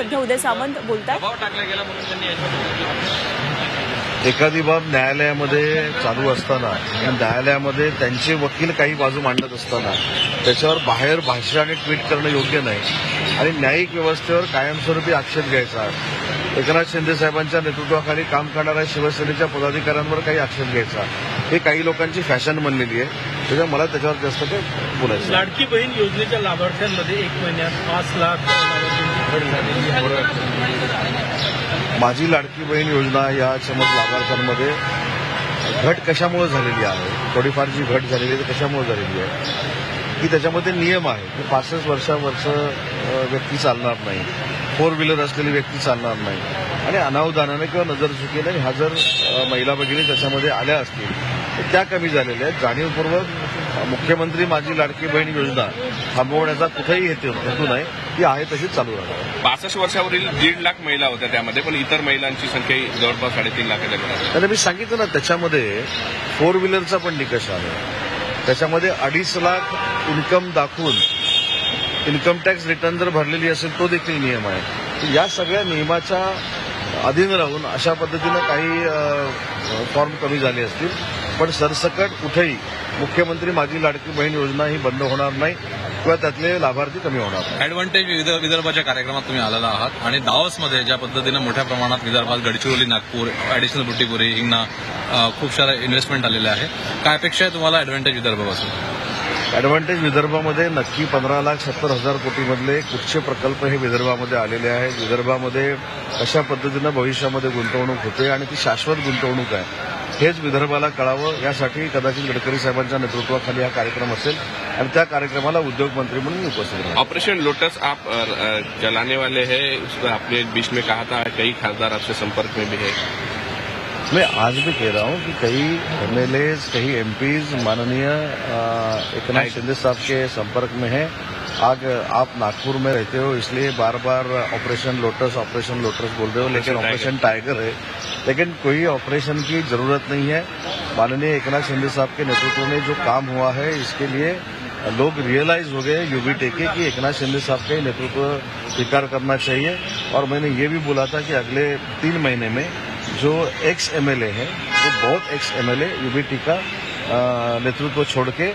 सध्या उदय सामंत बोलतात दबाव टाकला गेला म्हणून त्यांनी याच्यावर एखादी बाब न्यायालयामध्ये चालू असताना आणि न्यायालयामध्ये त्यांचे वकील काही बाजू मांडत असताना त्याच्यावर बाहेर भाष्य आणि ट्विट करणं योग्य नाही आणि न्यायिक व्यवस्थेवर कायमस्वरूपी आक्षेप घ्यायचा. एकनाथ शिंदे साहेबांच्या नेतृत्वाखाली काम करणाऱ्या शिवसेनेच्या पदाधिकाऱ्यांवर काही आक्षेप घ्यायचा. हे काही लोकांची फॅशन बनलेली आहे. त्याच्यामुळे मला त्याच्यावर जास्त काही बोलायचं. लाडकी बहीण योजनेच्या लाभार्थ्यांमध्ये एक महिन्यात पाच लाख घट झालेली आहे माझी लाडकी बहीण योजना या समज लाभार्थ्यांमध्ये घट कशामुळे झालेली आहे? थोडीफार जी घट झालेली आहे ती कशामुळे झालेली आहे? की त्याच्यामध्ये नियम आहे की पासष्ट वर्षावरचं व्यक्ती चालणार नाही. फोर व्हीलर असलेली व्यक्ती चालणार नाही. आणि अनावधानाने किंवा नजर चुकीने ह्या जर महिला भगिनी त्याच्यामध्ये आल्या असतील तर त्या कमी झालेल्या आहेत. जाणीवपूर्वक मुख्यमंत्री माझी लाडकी बहीण योजना थांबवण्याचा कुठेही हेतू नाही. ती आहे तशीच चालू राहणार पासष्ट वर्षावरील दीड लाख महिला होत्या त्यामध्ये पण इतर महिलांची संख्या जवळपास साडेतीन लाखाच्या घरात तर मी सांगितलं ना त्याच्यामध्ये फोर व्हीलरचा पण निकष आहे. त्याच्यामध्ये अडीच लाख इन्कम दाखवून इन्कम टॅक्स रिटर्न जर भरलेली असेल तो देखील नियम आहे. या सगळ्या नियमाच्या अधीन राहून अशा पद्धतीनं काही फॉर्म कमी झाले असतील. पण सरसकट कुठेही मुख्यमंत्री माझी लाडकी बहीण योजना ही बंद होणार नाही. किंवा त्यातले लाभार्थी कमी होणार. ऍडव्हान्टेज विदर्भ- विदर्भाच्या कार्यक्रमात तुम्ही आलेला आहात. आणि दावसमध्ये ज्या पद्धतीनं मोठ्या प्रमाणात विदर्भात गडचिरोली नागपूर ऍडिशनल बुटीपुरी हिंगणा खूप सारा इन्व्हेस्टमेंट आलेले आहे. काय अपेक्षा आहे तुम्हाला ऍडव्हान्टेज विदर्भापासून? ऍडव्हान्टेज विदर्भामध्ये नक्की पंधरा लाख सत्तर हजार कोटीमधले कुठचे प्रकल्प हे विदर्भामध्ये आलेले आहेत? विदर्भामध्ये कशा पद्धतीनं भविष्यामध्ये गुंतवणूक होते आणि ती शाश्वत गुंतवणूक आहे? हेच विदर्भाला कळावं यासाठी कदाचित गडकरी साहेबांच्या नेतृत्वाखाली हा कार्यक्रम असेल आणि त्या कार्यक्रमाला उद्योगमंत्री म्हणून उपस्थित राहणार ऑपरेशन लोटस आप चलाने वाले है आपने बीच में कहा था कई खासदार आपसे संपर्क में भी है। मैं आज भी कह रहा हूँ कि कई एमएलए कई एमपीज माननीय एकनाथ शिंदे साहब के संपर्क में हैं। आज आप नागपुर में रहते हो इसलिए बार बार ऑपरेशन लोटस ऑपरेशन लोटस बोल रहे हो लेकिन ऑपरेशन टाइगर है। लेकिन कोई ऑपरेशन की ज़रूरत नहीं है। माननीय एकनाथ शिंदे साहब के नेतृत्व में जो काम हुआ है इसके लिए लोग रियलाइज़ हो गए यूबी टेके कि एकनाथ शिंदे साहब का नेतृत्व स्वीकार करना चाहिए। और मैंने ये भी बोला था कि अगले तीन महीने में जो एक्स एमएलए हैं वो बहुत एक्स एमएलए यूबीटी का नेतृत्व छोड़ के